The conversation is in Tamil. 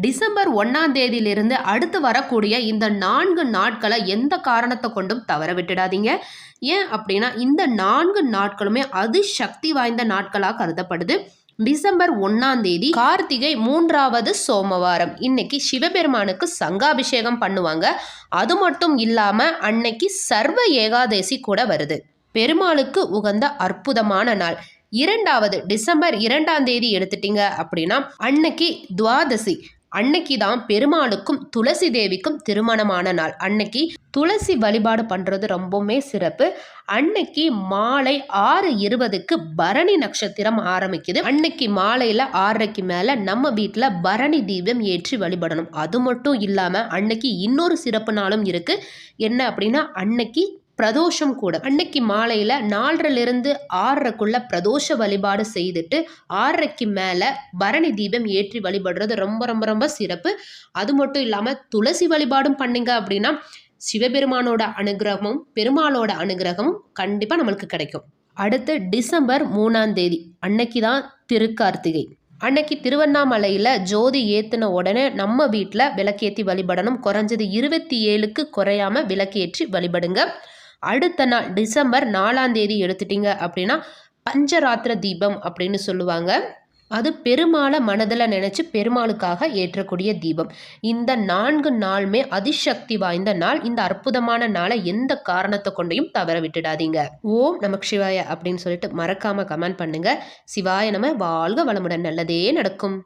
டிசம்பர் ஒன்றாம் தேதியிலிருந்து அடுத்து வரக்கூடிய இந்த நான்கு நாட்களை எந்த காரணத்தை கொண்டும் தவற விட்டுடாதீங்க. ஏன் அப்படின்னா இந்த நான்கு நாட்களுமே அதிசக்தி வாய்ந்த நாட்களாக கருதப்படுது. டிசம்பர் ஒன்றாம் தேதி கார்த்திகை மூன்றாவது சோமவாரம். இன்னைக்கு சிவபெருமானுக்கு சங்காபிஷேகம் பண்ணுவாங்க. அது மட்டும் இல்லாமல் அன்னைக்கு சர்வ ஏகாதேசி கூட வருது. பெருமாளுக்கு உகந்த அற்புதமான நாள். இரண்டாவது டிசம்பர் இரண்டாம் தேதி எடுத்துட்டீங்க அப்படின்னா அன்னைக்கு துவாதசி. அன்னைக்கு தான் பெருமாளுக்கும் துளசி தேவிக்கும் திருமணமான நாள். அன்னைக்கு துளசி வழிபாடு பண்ணுறது ரொம்பவுமே சிறப்பு. அன்னைக்கு மாலை ஆறு இருபதுக்கு பரணி நட்சத்திரம் ஆரம்பிக்குது. அன்னைக்கு மாலையில் ஆறரைக்கு மேலே நம்ம வீட்டில் பரணி தீபம் ஏற்றி வழிபடணும். அது மட்டும் இல்லாமல் அன்னைக்கு இன்னொரு சிறப்பு நாளும் இருக்குது என்ன அப்படின்னா அன்னைக்கு பிரதோஷம் கூட. அன்னைக்கு மாலையில் நாலரிலிருந்து ஆறரைக்குள்ள பிரதோஷ வழிபாடு செய்துட்டு ஆறரைக்கு மேலே பரணி தீபம் ஏற்றி வழிபடுறது ரொம்ப ரொம்ப ரொம்ப சிறப்பு. அது மட்டும் இல்லாமல் துளசி வழிபாடும் பண்ணிங்க அப்படின்னா சிவபெருமானோட அனுகிரகமும் பெருமாளோட அனுகிரகமும் கண்டிப்பாக நம்மளுக்கு கிடைக்கும். அடுத்து டிசம்பர் மூணாம் தேதி அன்னைக்கு தான் திருக்கார்த்திகை. அன்னைக்கு திருவண்ணாமலையில் ஜோதி ஏற்றின உடனே நம்ம வீட்டில் விளக்கேற்றி வழிபடணும். குறைஞ்சது இருபத்தி ஏழுக்கு குறையாம விளக்கேற்றி வழிபடுங்க. அடுத்த நாள் டிசம்பர் நாலாம் தேதி எடுத்துட்டீங்க அப்படின்னா பஞ்சராத்திர தீபம் அப்படின்னு சொல்லுவாங்க. அது பெருமாளை மனதில் நினச்சி பெருமாளுக்காக ஏற்றக்கூடிய தீபம். இந்த நான்கு நாளுமே அதிசக்தி வாய்ந்த நாள். இந்த அற்புதமான நாளை எந்த காரணத்தை கொண்டையும் தவற விட்டுடாதீங்க. ஓம் நமக் சிவாய அப்படின்னு சொல்லிட்டு மறக்காமல் கமெண்ட் பண்ணுங்கள் சிவாய நம்ம வாழ்க வளமுடன். நல்லதே நடக்கும்.